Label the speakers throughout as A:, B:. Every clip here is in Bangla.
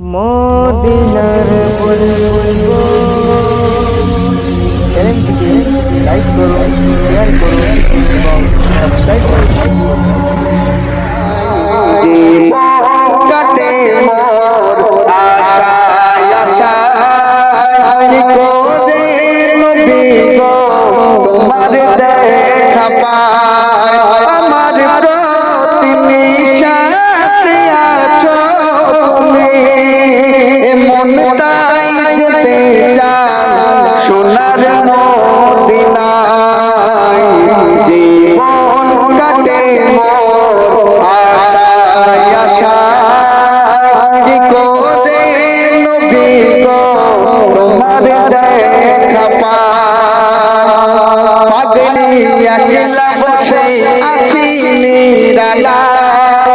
A: মদিনার বলব। চ্যানেলটিকে লাইক করুন শেয়ার করুন এবং সাবস্ক্রাইব করুন
B: কাটে মোর দেখা পায়। আমার প্রতি নিঃশ্বাসে বসে আছি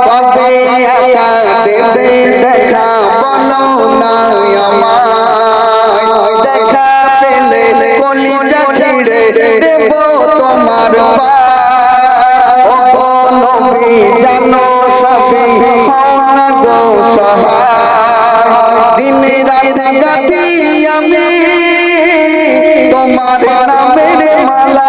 B: কবে একা দেবে দেখা বলো না আমায়। দেখা পেলে কলিজা ছিঁড়ে দেব তোমার পায়। নবী জানো সবই হও গো সহায়। দিন রাত গাথি আমি, তোমার নামের মালা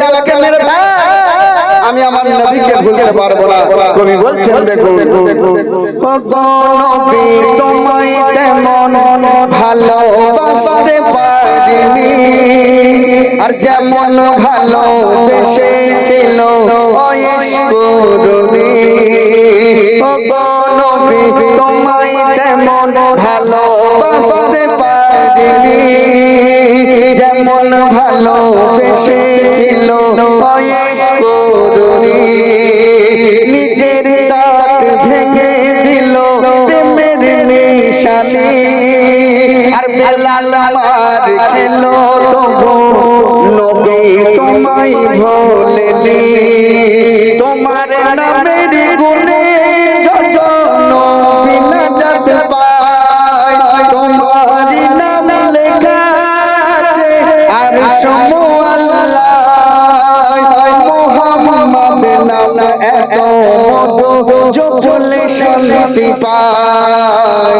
B: ভুলতে পারব না কবি বলছেন ভালোবাসতে পারিনি, আর যেমন ভালো বেসেছিল করুনি নবী তোমায় তেমন ভালোবাসতে পারিনি, যেমন করুনি আর বেলাল মার খেলো তবু। নবী তোমায় ভোলেনি তোমার নামের গুণে যত নবী না যেতে পায়। তোমার নাম লেখা আছে। আর সমু আল্লাহ মোহাম্মদ নাম এত মধু চোখলে শান্তি পায়।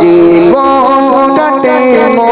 B: জীবন কাটে